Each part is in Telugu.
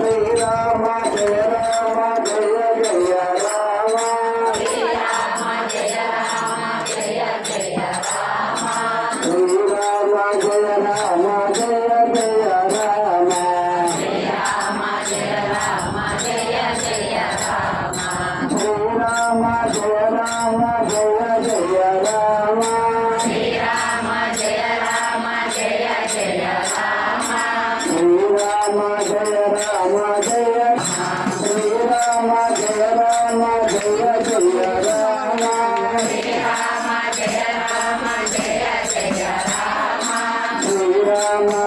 Jai Rama, Jai Rama, Jai Jai Rama.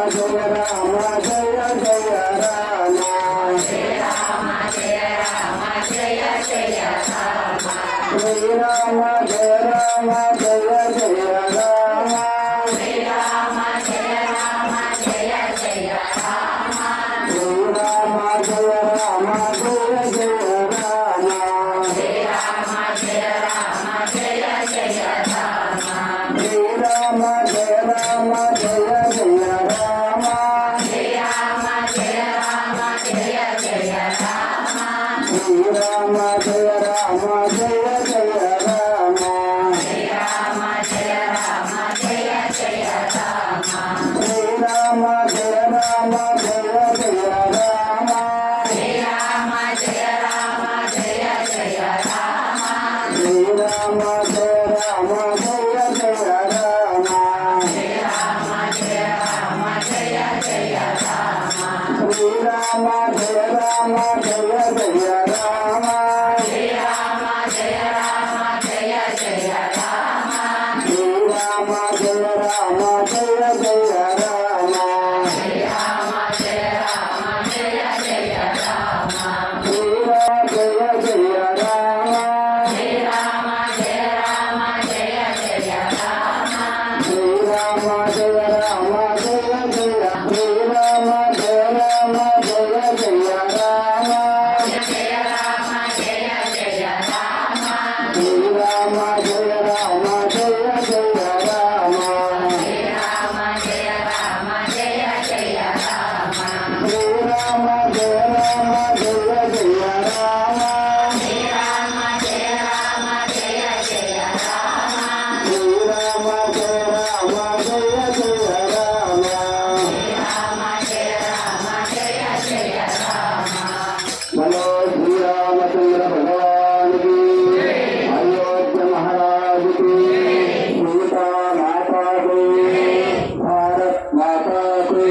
Bharat మాతా కి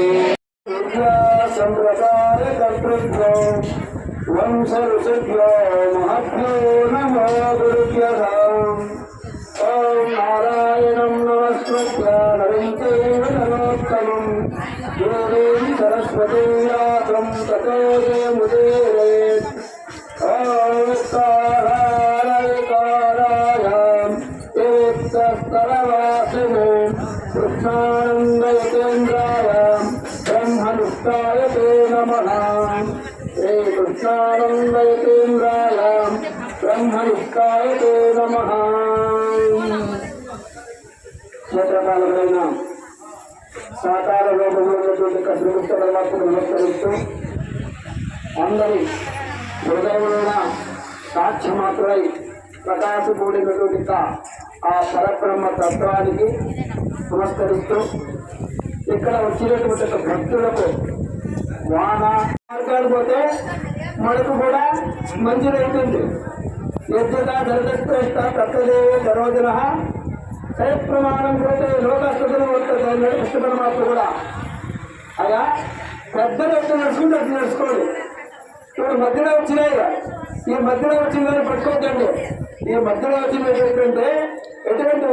విద్యా వంశ ఋషిభ్యో మహభ్యో నమో గురుభ్యః ఓం నారాయణం నమస్కృత్య నరోత్తమం సరస్వతీ తతో సాకార రూపంలో ఉన్నటువంటి కశ్రగుప్త నమస్కరిస్తూ అందరి హృదయంలోన సాక్ష్యమాత్రై ప్రకాశపూడినటువంటి ఆ పరబ్రహ్మ తత్వానికి నమస్కరిస్తూ ఇక్కడ వచ్చినటువంటి భక్తులకు వాన మార్గాలు పోతే మనకు కూడా మంచిదవుతుంది ఎద్దుగా ధరదశ్రేష్ట తత్వదేవ దరోజన ప్రమాణం పోతే లోకస్తులు వస్తుంది కృష్ణ పరమాత్మ కూడా. అలా పెద్దలు ఎట్లా నడుచుకుంటే అట్లా నడుచుకోండి. ఇప్పుడు మధ్యలో వచ్చినాయి ఈ మధ్యలో వచ్చిందని పట్టుకోకండి. ఈ మధ్యలో వచ్చింది ఏంటంటే ఎటువంటి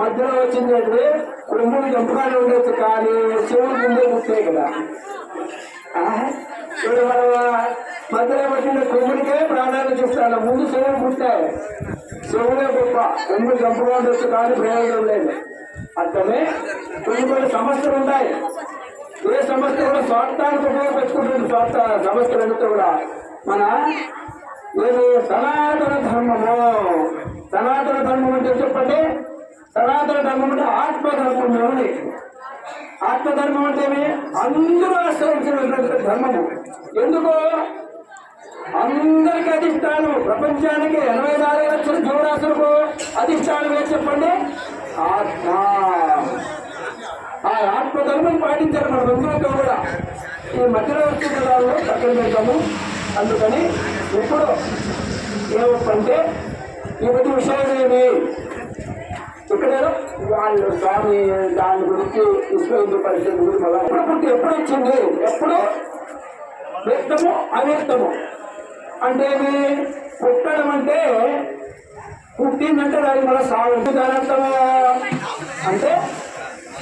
మధ్యలో వచ్చింది అంటే కుటుంబం చంపుగానే ఉండొచ్చు కానీ శివుడు ముందే పుట్టాయి కదా. ఇప్పుడు మనం మధ్యలో వచ్చిన కొమ్ముడికే ప్రాణాలు చూస్తాను. ముందు శివం పుట్టాయి శివుడే గొప్ప. ఎందుకు చంపుగా కానీ ప్రయోజనం లేదు. అట్లనే కొన్ని కొన్ని సమస్యలు ఉంటాయి. ఏ సమస్య కూడా స్వార్థానికి ఉపయోగపెట్టుకుంటుంది. స్వార్థ సంస్థలంతా కూడా మన ఏది? సనాతన ధర్మము. సనాతన ధర్మం అంటే చెప్పండి. సనాతన ధర్మం అంటే ఆత్మధర్మము అని ఆత్మధర్మం అంటే అందరూ ఆశ్రయించినటువంటి ధర్మము. ఎందుకు? అందరికీ అధిష్టానం. ప్రపంచానికి ఎనభై నాలుగు లక్షల జీవరాశులకు అధిష్టానం ఏం చెప్పండి? ఆత్మ. ఆ ఆత్మధర్మం పాటించారు మన బంధువులతో కూడా. ఈ మధ్యలో వచ్చిన వాళ్ళు పక్కన పెడతాము. అందుకని ఇప్పుడు ఏమంటే ఈ బట్టి విషయాలు ఏమి? ఇక్కడ వాళ్ళు స్వామి దాని గురించి విశ్వహిందు పరిస్థితి గురించి ఎప్పుడు పుట్టి ఎప్పుడు వచ్చింది? ఎప్పుడు వ్యక్తము అవ్యక్తము అంటే ఏమి పుట్టడం అంటే పుట్టిందంటే దానికి మన సాగు దాని అంటే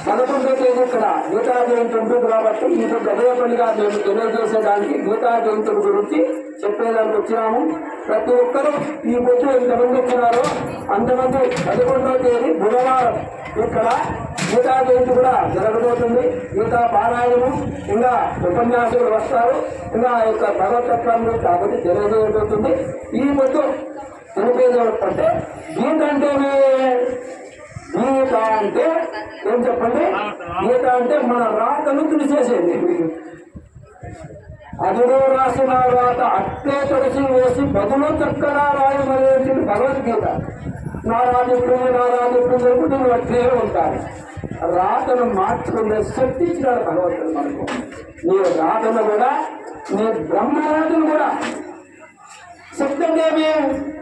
పదకొండో తేదీ ఇక్కడ గీతా జయంతి ఉంటుంది కాబట్టి మీకు గదేపల్లిగా మేము తెలియజేసేదానికి గీతా జయంతి గురించి చెప్పేదానికి వచ్చినాము. ప్రతి ఒక్కరూ ఈ బొచ్చు ఎంతమంది వచ్చినారో అంతమంది పదకొండో తేదీ బుధవారం ఇక్కడ గీతా జయంతి కూడా జరగబోతుంది గీతా పారాయణము ఇంకా ఉపన్యాసులు వస్తారు ఇంకా ఆ యొక్క భగవతత్వం కాబట్టి తెలియజేయబోతుంది ఈ మొత్తం తెలిపేది అంటే గీత అంటే గీత అంటే ఏం చెప్పండి గీత అంటే మన రాతను తెలిసేసేది అదుడు రాసిన రాత అట్టే తడిసి వేసి బదులు చక్కగా రాయమనేది భగవద్గీత నా రాజుడు నా ఇప్పుడు నేను అట్లే ఉంటాను రాతను మార్చుకునే శక్తి ఇచ్చినాడు భగవంతుడు మనకు. నీ రాతను కూడా నీ బ్రహ్మరాజును కూడా. శక్తి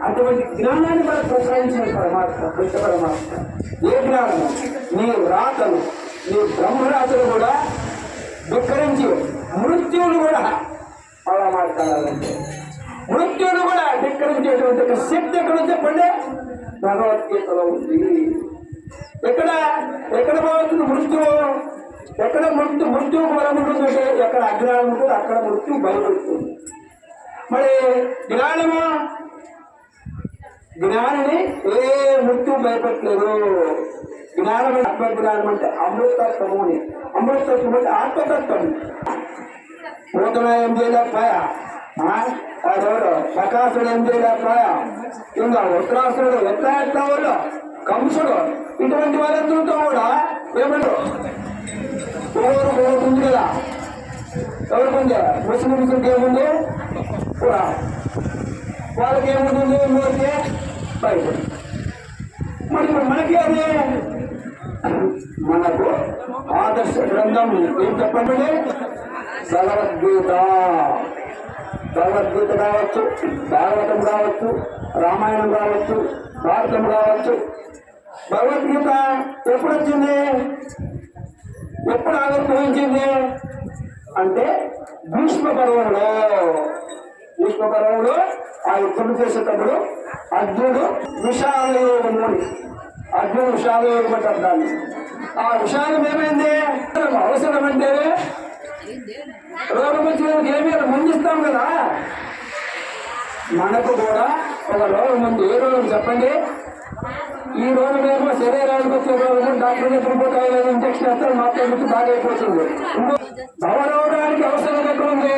అటువంటి జ్ఞానాన్ని మనకు ప్రసాదించిన పరమాత్మ కృష్ణ పరమాత్మ. ఏ జ్ఞానము? నీ రాతను నీ బ్రహ్మరాతను కూడా ధిక్కరించి మృత్యువును కూడా అలా మాట్లాడాలంటే. మృత్యువును కూడా ధిక్కరించేటువంటి శక్తి ఎక్కడ చెప్పండి? భగవద్గీతలో ఉంది. ఎక్కడ ఎక్కడ పోవచ్చు మృత్యువు ఎక్కడ మృత్యు మృత్యువు బలం ఉంటుందంటే ఎక్కడ అగ్రహం ఉంటుంది అక్కడ మృత్యు భయపడుతుంది మరి జ్ఞానమా? జ్ఞానిని ఏ మృత్యు భయపెట్టలేదు. జ్ఞానం ఆత్మజ్ఞానం అంటే అమృతత్వము అని. అమృతత్వం అంటే ఆత్మతత్వం. పూతన ఏం చేయలేకపోయా అదెవరు? ప్రకాశుడు ఏం చేయలేకపోయా ఇంకా ఉత్తరాసుడు ఎట్లా ఎట్లా వాళ్ళు కంసుడు. ఇటువంటి వాళ్ళందరితో కూడా ఏమంటారు? ఎవరు కోరుకుంది కదా? ఎవరికి ముస్లింస్కి ఏముంది? కూడా. వాళ్ళకి ఏముంటుంది ఊరికే బైబుల్. మరి మనకి అది. మనకు ఆదర్శ గ్రంథం ఏం చెప్పండి? భగవద్గీత. భగవద్గీత కావచ్చు భాగవతం కావచ్చు రామాయణం కావచ్చు భారతం కావచ్చు భగవద్గీత ఎప్పుడు వచ్చింది ఎప్పుడు ఆవిర్భవించింది? అంటే భీష్మ పర్వంలో భీష్మ పర్వంలో ఆ యుద్ధం చేసేటప్పుడు అర్జునుడు విషాదయోగము అని అర్జునుడు విషాదయోగం అంటారు ఆ విషాదం ఏమైంది? అవసరం అంటే రోగం వచ్చినందుకు ఏమీ ముందిస్తాం కదా. మనకు కూడా ఒక రోగం ఉంది. ఏ రోగం చెప్పండి? ఈ రోజు మేము శరీరానికి వచ్చే రోజు డాక్టర్ దగ్గర పోతే ఇంజక్షన్ వేస్తారు మాత్రం నుంచి బాగా అయిపోతుంది. ఇంకో అవసరం ఎక్కడ ఉంది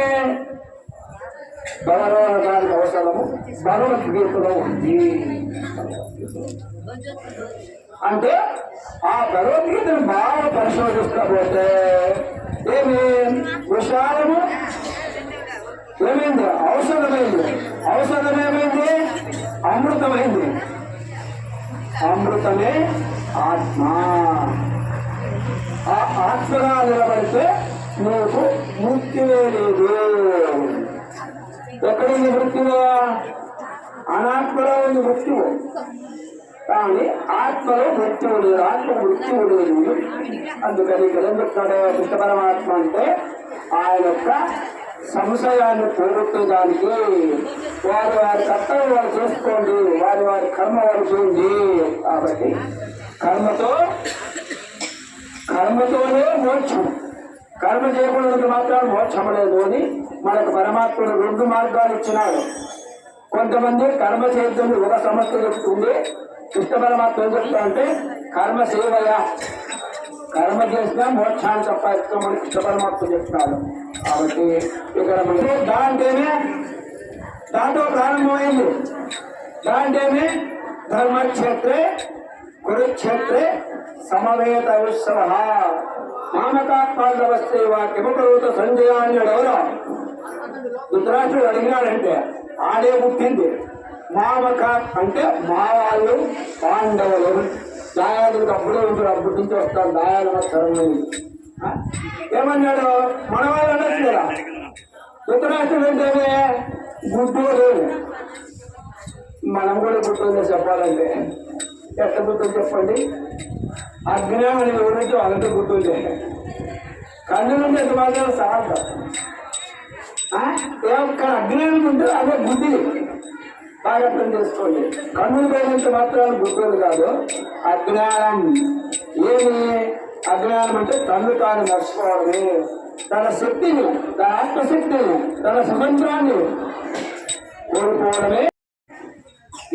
భవరోగానికి అవసరము? భగవద్గీతలో ఉంది. అంటే ఆ భగవద్గీతను బాగా పరిశోధిస్తా పోతే ఏమి? విశాలము ఏమైంది? ఔషధమైంది. ఔషధం ఏమైంది? అమృతమైంది. అమృతమే ఆత్మ. ఆ ఆత్మగా నిలబడితే నీకు మృత్యువే లేదు ఎక్కడుంది మృత్యువే? అనాత్మలో ఉంది మృత్యువు. కానీ ఆత్మలో మృత్యువు లేదు. ఆత్మ మృత్యువు లేదు. అందుకని ఇక్కడ ఏం కృష్ణ పరమాత్మ అంటే ఆయన యొక్క సంశయాన్ని పోగొట్టేదానికి వారి వారి కర్తవ్యం వారు చూసుకోండి వారి వారి కర్మ వారు చేయండి కాబట్టి కర్మతో కర్మతోనే మోక్షం. కర్మ చేయకూడదు మాత్రం మోక్షం లేదు అని మనకు పరమాత్ముడు రెండు మార్గాలు ఇచ్చినాడు. కొంతమంది కర్మ చేయొద్దని ఒక సమస్య చెప్తుంది కృష్ణ పరమాత్మ ఏం చెప్తా అంటే కర్మ సేవయా. కర్మ చేసినా మోక్షాన్ని సంపాదించుకోమని కృష్ణ పరమాత్మ చెప్తున్నాడు కాబట్టి ఇక్కడ మనకి దాంట్లోనే దాంట్లో ప్రారంభమైంది దాంట్లోనే ధర్మక్షేత్రే కురుక్షేత్రే సమవేత విశ్వ మామకాత్మాండవస్తే సంజయ అన్నాడు ఎవరో ధృతరాష్ట్రుడు అడిగినాడంటే ఆడే పుట్టింది. మామక అంటే మా వాళ్ళు పాండవులు. దాయాలు అప్పుడే ఉంటారు అప్పటి నుంచి వస్తాను దాయాలు వస్తారు ఏమన్నాడు? మన వాళ్ళు అనొచ్చు కదా. ధృతరాష్ట్రుడు అంటే మనం కూడా గుర్తుందో చెప్పాలంటే ఎట్లా గుర్తుంది చెప్పండి? అజ్ఞానం ఎవరైతే వాళ్ళతో గుర్తుంది కన్ను నుండి ఎంత మాత్రం సహాయం ఇక్కడ అజ్ఞానం ఉంటే అదే బుద్ధి బాగా అర్థం చేసుకోండి. కన్నులు పోయినంత మాత్రాలు గుర్తుంది కాదు అజ్ఞానం. ఏమి? అజ్ఞానం అంటే తను తాను మర్చిపోవడమే తన శక్తిని తన ఆత్మశక్తిని తన స్వతంత్రాన్ని కోల్పోవడమే.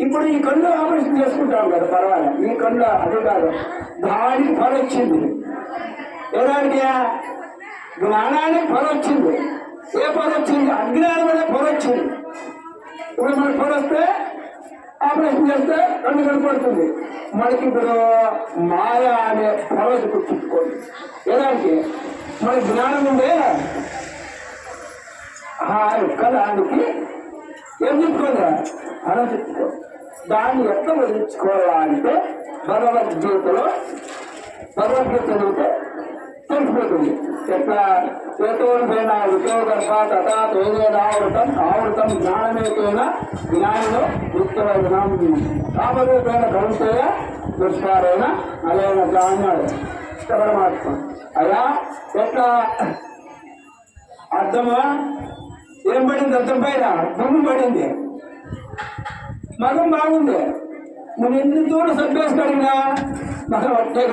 ఇప్పుడు ఈ కన్ను ఆపరేషన్ చేసుకుంటాం కదా పర్వాలేదు ఈ కన్ను అది కాదు దాని ఫల వచ్చింది ఏదానికి? జ్ఞానానికి ఫల వచ్చింది ఏ ఫల వచ్చింది అజ్ఞానం అనే ఫల వచ్చింది ఇప్పుడు మనకి ఫల వస్తే ఆపరేషన్ చేస్తే కన్ను కనపడుతుంది. మనకి ఇప్పుడు మాయ అనే ఫల చుట్టుకోండి ఏదానికి మన జ్ఞానం ఉండే? ఆ యొక్క దానికి ఏం చెప్పుకోదా అలా చెప్పుకో. దాన్ని ఎట్లా వదిలించుకోవాలంటే భగవద్గీతలో భగవద్గీత చదివితే తీసుకుంటుంది ఎట్లా చేతోడిపోయిన ఉద్యోగర్భ తథా తేజేదావృతం ఆవృతం జ్ఞానమేకైన జ్ఞానిలో ఉత్తరం కామరూపేణ కౌంతేయ దుష్కారైన అలైన అన్నాడు పరమాత్మ అలా ఎట్లా? అర్థమా? ఏం పడింది? అర్థం పైన? దుమ్ము పడింది. మగం బాగుంది. నువ్వు ఎన్ని దూరం సభ్యేసి కడిగినా మగం అట్టే